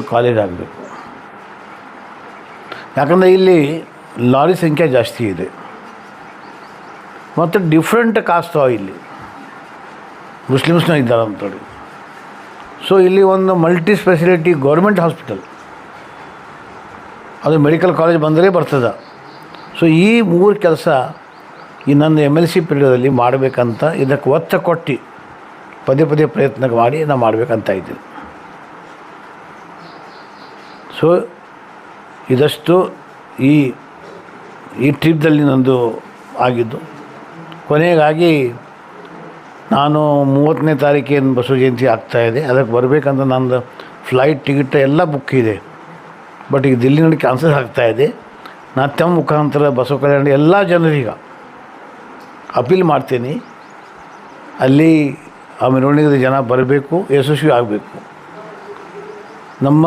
College ಆಗಬೇಕು. ಯಾಕಂದರೆ ಇಲ್ಲಿ ಲಾರಿ ಸಂಖ್ಯೆ ಜಾಸ್ತಿ ಇದೆ. ಮತ್ತು ಡಿಫ್ರೆಂಟ್ ಕಾಸ್ಟ್ ಇಲ್ಲಿ. ಮುಸ್ಲಿಮ್ಸ್ನ ಇದ್ದಾರೆ ಅಂತೇಳಿ ಸೊ ಇಲ್ಲಿ ಒಂದು ಮಲ್ಟಿ ಸ್ಪೆಷಾಲಿಟಿ ಗೌರ್ಮೆಂಟ್ ಹಾಸ್ಪಿಟಲ್ ಅದು ಮೆಡಿಕಲ್ ಕಾಲೇಜ್ ಬಂದರೆ ಬರ್ತದೆ. ಸೊ ಈ ಮೂರು ಕೆಲಸ ಈ ನನ್ನ ಎಂ ಎಲ್ ಸಿ ಪೀರಿಯಡಲ್ಲಿ ಮಾಡಬೇಕಂತ ಇದಕ್ಕೆ ಒತ್ತ ಕೊಟ್ಟು ಪದೇ ಪದೇ ಪ್ರಯತ್ನ ಮಾಡಿ ನಾನು ಮಾಡಬೇಕಂತ ಇದ್ದೀನಿ. ಸೊ, ಇದಷ್ಟು ಈ ಈ ಟ್ರಿಪ್ದಲ್ಲಿ ನಂದು ಆಗಿದ್ದು. ಕೊನೆಗಾಗಿ ನಾನು ಮೂವತ್ತನೇ ತಾರೀಕೇನು ಬಸವ ಜಯಂತಿ ಆಗ್ತಾಯಿದೆ ಅದಕ್ಕೆ ಬರಬೇಕಂತ ನಂದು ಫ್ಲೈಟ್ ಟಿಕೆಟ್ ಎಲ್ಲ ಬುಕ್ ಇದೆ. ಬಟ್ ಈಗ ದಿಲ್ಲಿ ನೋಡಿ ಕ್ಯಾನ್ಸಲ್ ಆಗ್ತಾಯಿದೆ ನಾ ತಮ್ಮ ಮುಖಾಂತರ ಬಸವ ಕಲ್ಯಾಣ ಎಲ್ಲ ಜನರಿಗ ಅಪೀಲ್ ಮಾಡ್ತೀನಿ. ಅಲ್ಲಿ ಆ ಮೆರವಣಿಗೆ ಜನ ಬರಬೇಕು, ಯಶಸ್ವಿ ಆಗಬೇಕು. ನಮ್ಮ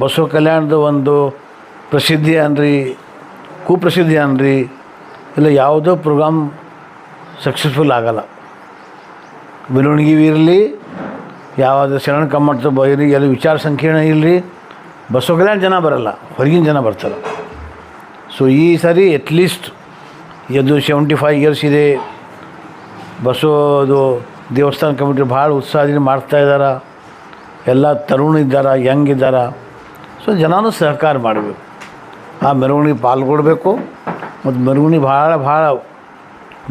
ಬಸವ ಕಲ್ಯಾಣದ ಒಂದು ಪ್ರಸಿದ್ಧಿ ಅನ್ರಿ, ಕುಪ್ರಸಿದ್ಧಿ ಅನ್ರಿ, ಇಲ್ಲ ಯಾವುದೋ ಪ್ರೋಗ್ರಾಮ್ ಸಕ್ಸಸ್ಫುಲ್ ಆಗಲ್ಲ. ಮೆರವಣಿಗೆ ಇರಲಿ, ಯಾವುದೇ ಶರಣ ಕಮ್ಮಟ್ಟದ ಬೈರಿ ಎಲ್ಲ ವಿಚಾರ ಸಂಕೀರ್ಣ ಇರಲಿ, ಬಸವ ಕಲ್ಯಾಣ ಜನ ಬರಲ್ಲ, ಹೊರಗಿನ ಜನ ಬರ್ತಾರೆ. ಸೊ ಈ ಸಾರಿ ಅಟ್ಲೀಸ್ಟ್ ಇದು ಸೆವೆಂಟಿ ಫೈವ್ ಇಯರ್ಸ್ ಇದೆ. ಬಸವದು ದೇವಸ್ಥಾನ ಕಮಿಟಿ ಭಾಳ ಉತ್ಸಾಹದಿಂದ ಮಾಡ್ತಾ ಇದ್ದಾರೆ. ಎಲ್ಲ ತರುಣ ಇದ್ದಾರೆ ಯಂಗ್ ಇದ್ದಾರೆ. ಸೊ ಜನನೂ ಸಹಕಾರ ಮಾಡಬೇಕು. ಆ ಮೆರವಣಿಗೆ ಪಾಲ್ಗೊಳ್ಬೇಕು ಮತ್ತು ಮೆರವಣಿ ಭಾಳ ಭಾಳ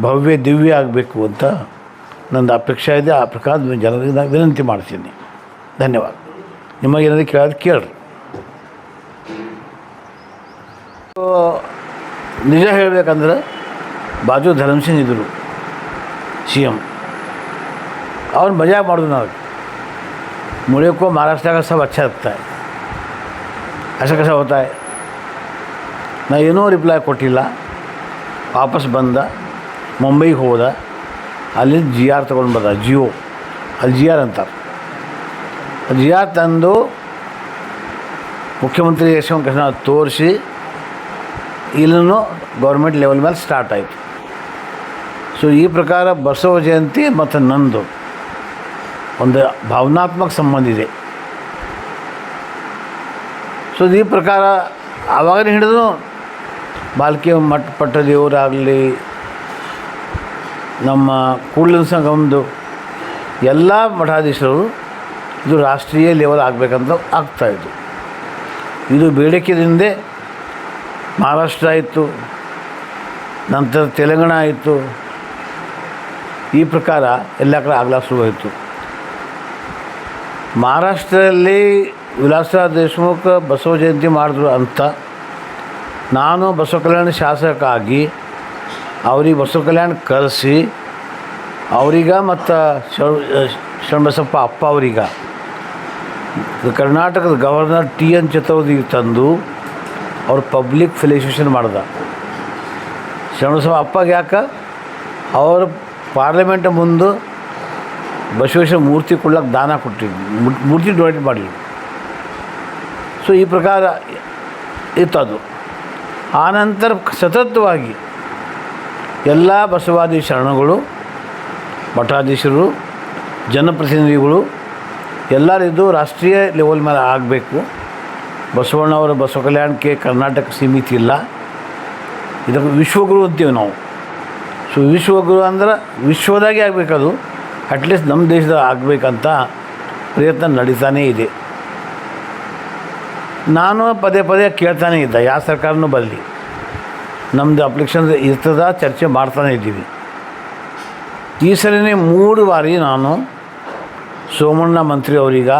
ಭವ್ಯ ದಿವ್ಯ ಆಗಬೇಕು ಅಂತ ನಂದು ಅಪೇಕ್ಷೆ ಇದೆ. ಆ ಪ್ರಕಾರ ಜನರಿಗೆ ನಾನು ವಿನಂತಿ ಮಾಡ್ತೀನಿ. ಧನ್ಯವಾದ. ನಿಮಗೆ ಏನಾದರೂ ಕೇಳೋದು ಕೇಳ್ರಿ. ನಿಜ ಹೇಳಬೇಕಂದ್ರೆ ಬಾಜು ಧರ್ಮಸಿಂಗ್ ಇದ್ದರು ಸಿ ಎಂ ಅವ್ರು ಮಜಾ ಮಾಡೋದು ನಾವು ಮುಳಿಯೋಕ್ಕೋ ಮಹಾರಾಷ್ಟ್ರದಾಗ ಸಹ ಅಚ್ಚ ಇರ್ತಾರೆ ऐसा कैसा होता है ನಾ ಏನೂ ರಿಪ್ಲೈ ಕೊಟ್ಟಿಲ್ಲ ವಾಪಸ್ ಬಂದ ಮುಂಬೈಗೆ ಹೋದ ಅಲ್ಲಿ ಜಿ ಆರ್ ತೊಗೊಂಡು ಬಂದ ಜಿಯೋ ಅಲ್ಲಿ ಜಿ ಆರ್ ಅಂತಾರೆ ಜಿ ಆರ್ ತಂದು ಮುಖ್ಯಮಂತ್ರಿ ಯಶವಂತ ಕೃಷ್ಣ ತೋರಿಸಿ ಇಲ್ಲೂ ಗೌರ್ಮೆಂಟ್ ಲೆವೆಲ್ ಮೇಲೆ ಸ್ಟಾರ್ಟ್ ಆಯಿತು ಸೊ ಈ ಪ್ರಕಾರ ಬಸವ ಜಯಂತಿ ಮತ್ತು ನಂದು ಒಂದು ಭಾವನಾತ್ಮಕ ಸಂಬಂಧ ಇದೆ ಸೊ ಈ ಪ್ರಕಾರ ಆವಾಗಲೇ ಹಿಡಿದು ಬಾಲ್ಕಿ ಮಠ ಪಟ್ಟ ದೇವರಾಗಲಿ, ನಮ್ಮ ಕೂಡಲಿನ ಸಂಘಮ್ದು ಎಲ್ಲ ಮಠಾಧೀಶರು ಇದು ರಾಷ್ಟ್ರೀಯ ಲೆವೆಲ್ ಆಗಬೇಕಂತ ಆಗ್ತಾಯಿತ್ತು ಇದು ಬೇಡಿಕೆದಿಂದೇ ಮಹಾರಾಷ್ಟ್ರ ಆಯಿತು, ನಂತರ ತೆಲಂಗಾಣ ಆಯಿತು, ಈ ಪ್ರಕಾರ ಎಲ್ಲ ಕಡೆ ಆಗ್ಲಾಕ ಶುರುವಾಯಿತು. ಮಹಾರಾಷ್ಟ್ರದಲ್ಲಿ ವಿಲಾಸರಾವ್ ದೇಶಮುಖ ಬಸವ ಜಯಂತಿ ಮಾಡಿದ್ರು ಅಂತ. ನಾನು ಬಸವ ಕಲ್ಯಾಣ ಶಾಸಕ ಆಗಿ ಅವ್ರಿಗೆ ಬಸವ ಕಲ್ಯಾಣ ಕರೆಸಿ, ಅವ್ರಿಗೆ ಮತ್ತು ಶರಣಬಸಪ್ಪ ಅಪ್ಪ ಅವ್ರಿಗೆ ಕರ್ನಾಟಕದ ಗವರ್ನರ್ ಟಿ ಎನ್ ಚತುರ್ವದಿ ತಂದು ಅವ್ರು ಪಬ್ಲಿಕ್ ಫೆಲಿಸಿಟೇಷನ್ ಮಾಡ್ದ. ಶರಣಬಸಪ್ಪ ಅಪ್ಪಗೆ ಯಾಕೆ? ಅವರು ಪಾರ್ಲಿಮೆಂಟ್ ಮುಂದೆ ಬಸವೇಶ್ವರ ಮೂರ್ತಿ ಕೊಡ್ಲಕ್ಕೆ ದಾನ ಕೊಟ್ಟಿದ್ವಿ ಮೂರ್ತಿ ಡೊನೇಟ್ ಮಾಡಿ ಸೊ ಈ ಪ್ರಕಾರ ಅದು ಆನಂತರ ಸತತವಾಗಿ ಎಲ್ಲ ಬಸವಾದಿ ಶರಣಗಳು, ಮಠಾಧೀಶರು, ಜನಪ್ರತಿನಿಧಿಗಳು ಎಲ್ಲರಿದ್ದು ರಾಷ್ಟ್ರೀಯ ಲೆವೆಲ್ ಮೇಲೆ ಆಗಬೇಕು. ಬಸವಣ್ಣವರ ಬಸವ ಕಲ್ಯಾಣಕ್ಕೆ ಕರ್ನಾಟಕ ಸೀಮಿತ ಇಲ್ಲ. ಇದಕ್ಕೆ ವಿಶ್ವಗುರು ಅಂತೀವಿ ನಾವು. ಸೊ ವಿಶ್ವಗುರು ಅಂದ್ರೆ ವಿಶ್ವದಾಗೆ ಆಗಬೇಕದು. ಅಟ್ಲೀಸ್ಟ್ ನಮ್ಮ ದೇಶದಾಗ ಆಗಬೇಕಂತ ಪ್ರಯತ್ನ ನಡೀತಾನೇ ಇದೆ. ನಾನು ಪದೇ ಪದೇ ಕೇಳ್ತಾನೆ ಇದ್ದ, ಯಾವ ಸರ್ಕಾರನೂ ಬರಲಿ. ನಮ್ಮದು ಅಪ್ಲಿಕೇಶನ್ ಇರ್ತದ, ಚರ್ಚೆ ಮಾಡ್ತಾನೆ ಇದ್ದೀವಿ. ಈ ಸಲನೇ ಮೂರು ಬಾರಿ ನಾನು ಸೋಮಣ್ಣ ಮಂತ್ರಿ ಅವರಿಗ,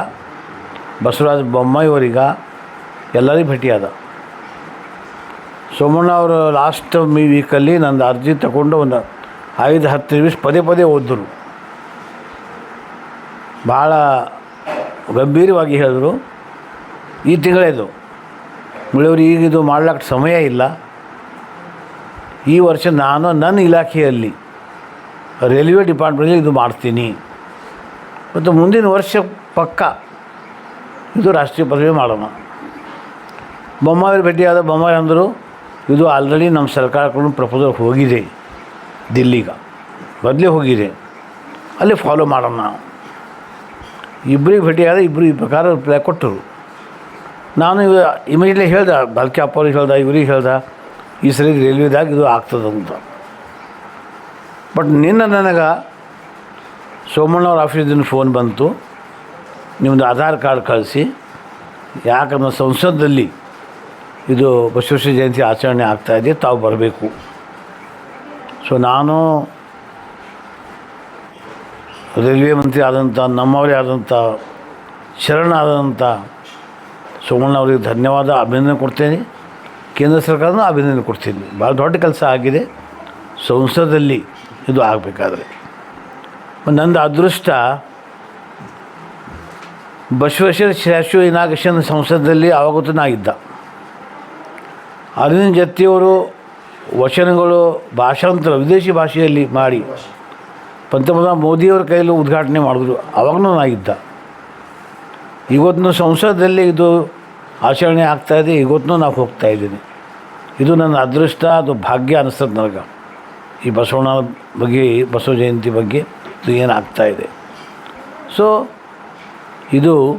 ಬಸವರಾಜ ಬೊಮ್ಮಾಯಿ ಅವರಿಗ ಎಲ್ಲರಿಗೂ ಭೇಟಿಯಾದ. ಸೋಮಣ್ಣ ಅವರು ಲಾಸ್ಟ್ ಮೀ ವೀಕಲ್ಲಿ ನಂದು ಅರ್ಜಿ ತಗೊಂಡು ಒಂದು ಐದು, ಹತ್ತು ನಿಮಿಷ ಪದೇ ಪದೇ ಓದಿದ್ರು. ಭಾಳ ಗಂಭೀರವಾಗಿ ಹೇಳಿದ್ರು. ಈ ತಿಂಗಳೇದು. ಮುಳಿಯವರು ಈಗ ಇದು ಮಾಡ್ಲಿಕ್ಕೆ ಸಮಯ ಇಲ್ಲ. ಈ ವರ್ಷ ನಾನು ನನ್ನ ಇಲಾಖೆಯಲ್ಲಿ ರೈಲ್ವೆ ಡಿಪಾರ್ಟ್ಮೆಂಟಲ್ಲಿ ಇದು ಮಾಡ್ತೀನಿ. ಮತ್ತು ಮುಂದಿನ ವರ್ಷ ಪಕ್ಕ ಇದು ರಾಷ್ಟ್ರೀಯ ಪದವಿ ಮಾಡೋಣ. ಬೊಮ್ಮಾಯಿ ಭೇಟಿಯಾದ ಬೊಮ್ಮಾಯಿ ಅಂದರು, ಇದು ಆಲ್ರೆಡಿ ನಮ್ಮ ಸರ್ಕಾರಕ್ಕೂ ಪ್ರಪೋಸಲ್ ಹೋಗಿದೆ. ದಿಲ್ಲಿಗೆ. ಬದಲೇ ಹೋಗಿದೆ. ಅಲ್ಲಿ ಫಾಲೋ ಮಾಡೋಣ. ನಾವು ಇಬ್ಬರಿಗೆ ಭೇಟಿಯಾದ ಇಬ್ಬರು ಈ ಪ್ರಕಾರ ರಿಪ್ಲೈ ಕೊಟ್ಟರು. ನಾನು ಇವ ಇಮಿಡಿಯೇಟ್ಲಿ ಹೇಳ್ದೆ, ಬಾಲ್ಕಿ ಅಪ್ಪ ಅವ್ರಿಗೆ ಹೇಳ್ದೆ, ಇವ್ರಿಗೆ ಹೇಳ್ದೆ, ಈ ಸರಿ ರೈಲ್ವೆದಾಗ ಇದು ಆಗ್ತದಂತ ಬಟ್ ನಿನ್ನ ನನಗೆ ಸೋಮಣ್ಣವ್ರ ಆಫೀಸಿಂದ ಫೋನ್ ಬಂತು. ನಿಮ್ಮದು ಆಧಾರ್ ಕಾರ್ಡ್ ಕಳಿಸಿ. ಯಾಕಂದ್ರೆ ಸಂಸದಲ್ಲಿ ಇದು ಬಸವೇಶ್ವರ ಜಯಂತಿ ಆಚರಣೆ ಆಗ್ತಾಯಿದೆ ತಾವು ಬರಬೇಕು. ಸೊ ನಾನು ರೈಲ್ವೆ ಮಂತ್ರಿ ಆದಂಥ, ನಮ್ಮವರೇ ಆದಂಥ, ಶರಣಾದಂಥ ಸೋಮಣ್ಣ ಅವರಿಗೆ ಧನ್ಯವಾದ, ಅಭಿನಂದನೆ ಕೊಡ್ತೇನೆ. ಕೇಂದ್ರ ಸರ್ಕಾರನೂ ಅಭಿನಂದನೆ ಕೊಡ್ತೀನಿ. ಭಾಳ ದೊಡ್ಡ ಕೆಲಸ ಆಗಿದೆ. ಸಂಸದಲ್ಲಿ ಇದು ಆಗಬೇಕಾದ್ರೆ. ನಂದು ಅದೃಷ್ಟ, ಬಸವೇಶ್ವರ ಸ್ಟ್ಯಾಚ್ಯೂ ಇನಾಗೇಶನ್ ಸಂಸದಲ್ಲಿ ಆವಾಗತ್ತೂ ಅರವಿಂದ ಜತ್ತಿಯವರು ವಚನಗಳು, ಭಾಷಾಂತರ, ವಿದೇಶಿ ಭಾಷೆಯಲ್ಲಿ ಮಾಡಿ ಪಂತಪ್ರಧಾನ ಮೋದಿಯವರ ಕೈಯಲ್ಲಿ ಉದ್ಘಾಟನೆ ಮಾಡಿದ್ರು. ಅವಾಗಲೂ ನಾ ಇದ್ದ ಇವತ್ತು ಸಂಸದಲ್ಲಿ ಇದು ಆಚರಣೆ ಆಗ್ತಾಯಿದೆ ಇವತ್ತು ನಾವು ಹೋಗ್ತಾ ಇದ್ದೀನಿ. ಇದು ನನ್ನ ಅದೃಷ್ಟ, ಅದು ಭಾಗ್ಯ ಅನಿಸ್ತದೆ ನನಗೆ. ಈ ಬಸವಣ್ಣ ಬಗ್ಗೆ, ಬಸವ ಜಯಂತಿ ಬಗ್ಗೆ ಇದು ಏನಾಗ್ತಾ ಇದೆ. ಸೊ ಇದು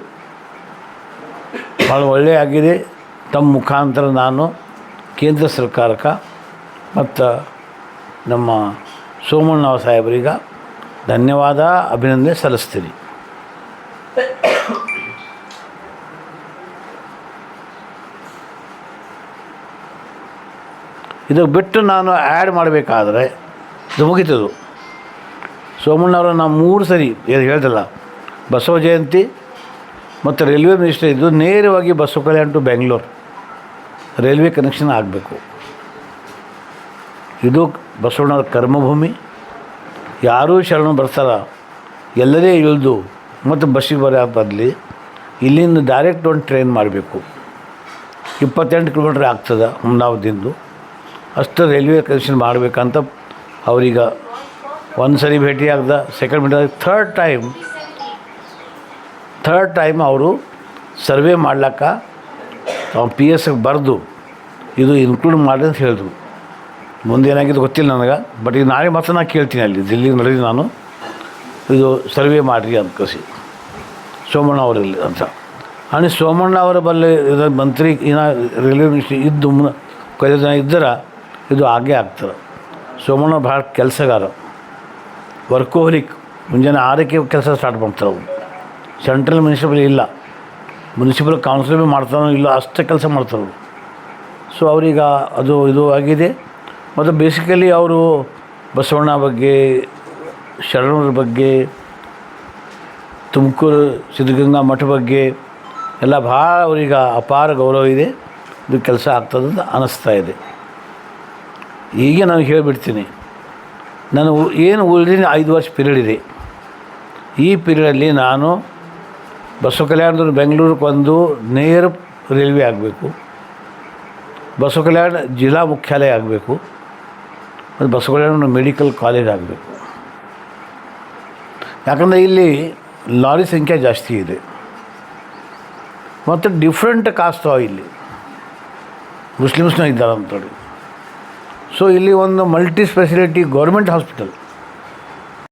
ಭಾಳ ಒಳ್ಳೆಯ ಆಗಿದೆ. ತಮ್ಮ ಮುಖಾಂತರ ನಾನು ಕೇಂದ್ರ ಸರ್ಕಾರಕ್ಕೆ ಮತ್ತು ನಮ್ಮ ಸೋಮಣ್ಣ ಸಾಹೇಬರಿಗ ಧನ್ಯವಾದ, ಅಭಿನಂದನೆ ಸಲ್ಲಿಸ್ತೀನಿ. ಇದು ಬಿಟ್ಟು ನಾನು ಆ್ಯಡ್ ಮಾಡಬೇಕಾದ್ರೆ ಇದು ಮುಗೀತದು. ಸೋಮಣ್ಣವರು ನಾವು ಮೂರು ಸರಿ ಏನು ಹೇಳ್ದಲ್ಲ, ಬಸವ ಜಯಂತಿ ಮತ್ತು ರೈಲ್ವೆ ಮಿನಿಸ್ಟರ್ ಇದ್ದು ನೇರವಾಗಿ Basava Kalyan to Bengaluru railway connection ಆಗಬೇಕು. ಇದು ಬಸವಣ್ಣವ್ರ ಕರ್ಮಭೂಮಿ. ಯಾರೂ ಶರಣ ಬರ್ತಾರ, ಎಲ್ಲರೇ ಇಳಿದು ಮತ್ತು ಬಸ್ಸಿಗೆ ಬರೋ ಬದಲಿ ಇಲ್ಲಿಂದ ಡೈರೆಕ್ಟ್ ಒಂದು ಟ್ರೈನ್ ಮಾಡಬೇಕು. ಇಪ್ಪತ್ತೆಂಟು ಕಿಲೋಮೀಟ್ರ್ ಆಗ್ತದೆ ಹುಮ್ನಾವದಿಂದ ಅಷ್ಟು ರೈಲ್ವೆ ಕನೆಕ್ಷನ್ ಮಾಡಬೇಕಂತ ಅವ್ರೀಗ ಒಂದು ಸರಿ ಭೇಟಿ ಆಗ್ದ ಸೆಕೆಂಡ್ ಭೇಟಿ ಥರ್ಡ್ ಟೈಮ್ ಥರ್ಡ್ ಟೈಮ್ ಅವರು ಸರ್ವೆ ಮಾಡ್ಲಕ್ಕ ಅವ್ನು ಪಿ ಎಸ್ ಬರೆದು, ಇದು ಇನ್ಕ್ಲೂಡ್ ಮಾಡಿ ಅಂತ ಹೇಳಿದ್ರು. ಮುಂದೆ ಏನಾಗಿದೆ ಗೊತ್ತಿಲ್ಲ ನನಗೆ ಬಟ್ ಈಗ ನಾಳೆ ಮತ್ತೆ ನಾನು ಕೇಳ್ತೀನಿ ಅಲ್ಲಿ, ದಿಲ್ಲಿಗೆ ನಡೆದು ನಾನು, ಇದು ಸರ್ವೆ ಮಾಡಿರಿ ಅಂತ ಕಸಿ ಸೋಮಣ್ಣ ಅವರಲ್ಲಿ ಅಂತ. ಅಣ್ಣ ಸೋಮಣ್ಣ ಅವರ ಬಲ್ಲಿ ಮಂತ್ರಿ ಏನ ರೈಲ್ವೆ ಮಿನಿಸ್ಟ್ರಿ ಇದ್ದು ಕೈದು ಜನ ಇದ್ದರೆ ಇದು ಆಗೇ ಆಗ್ತದೆ. ಸೋಮಣ್ಣ ಭಾಳ ಕೆಲಸಗಾರ. ವರ್ಕೋಹಲಿಕ್ ಮುಂಜಾನೆ ಆರಕ್ಕೆ ಕೆಲಸ ಸ್ಟಾರ್ಟ್ ಮಾಡ್ತಾರೆ ಅವರು. ಸೆಂಟ್ರಲ್ ಮುನ್ಸಿಪಲ್ ಇಲ್ಲ. ಮುನ್ಸಿಪಲ್ ಕೌನ್ಸಿಲ್ ಭೀ ಮಾಡ್ತಾನೋ ಇಲ್ಲ ಅಷ್ಟೇ ಕೆಲಸ ಮಾಡ್ತಾರೆ ಸೊ ಅವರೀಗ ಅದು ಇದು ಆಗಿದೆ. ಮತ್ತು ಬೇಸಿಕಲಿ ಅವರು ಬಸವಣ್ಣ ಬಗ್ಗೆ, ಶರಣರ ಬಗ್ಗೆ, ತುಮಕೂರು ಸಿದ್ಧಗಂಗಾ ಮಠ ಬಗ್ಗೆ ಎಲ್ಲ ಭಾಳ ಅವ್ರಿಗೆ ಅಪಾರ ಗೌರವ ಇದೆ. ಇದು ಕೆಲಸ ಆಗ್ತದಂತ ಅನ್ನಿಸ್ತಾ ಇದೆ. ಈಗ ನಾನು ಹೇಳಿಬಿಡ್ತೀನಿ. ನಾನು ಏನು ಉಳಿದಿನ ಐದು ವರ್ಷ ಪೀರಿಯಡ್ ಇದೆ. ಈ ಪೀರಿಯಡಲ್ಲಿ ನಾನು ಬಸವ ಕಲ್ಯಾಣದ ಬೆಂಗಳೂರಿಗೆ ಒಂದು ನೇರ ರೈಲ್ವೆ ಆಗಬೇಕು. ಬಸವ ಕಲ್ಯಾಣ ಜಿಲ್ಲಾ ಮುಖ್ಯಾಲಯ ಆಗಬೇಕು. ಮತ್ತು ಬಸವ ಕಲ್ಯಾಣ ಮೆಡಿಕಲ್ ಕಾಲೇಜ್ ಆಗಬೇಕು. ಯಾಕಂದರೆ ಇಲ್ಲಿ ಲಾರಿ ಸಂಖ್ಯೆ ಜಾಸ್ತಿ ಇದೆ. ಮತ್ತು ಡಿಫ್ರೆಂಟ್ ಅವ ಇಲ್ಲಿ ಮುಸ್ಲಿಮ್ಸ್ನ ಇದ್ದಾರೆ ಅಂತೇಳಿ ಸೊ ಇಲ್ಲಿ ಒಂದು ಮಲ್ಟಿ ಸ್ಪೆಷಾಲಿಟಿ ಗೌರ್ಮೆಂಟ್ ಹಾಸ್ಪಿಟಲ್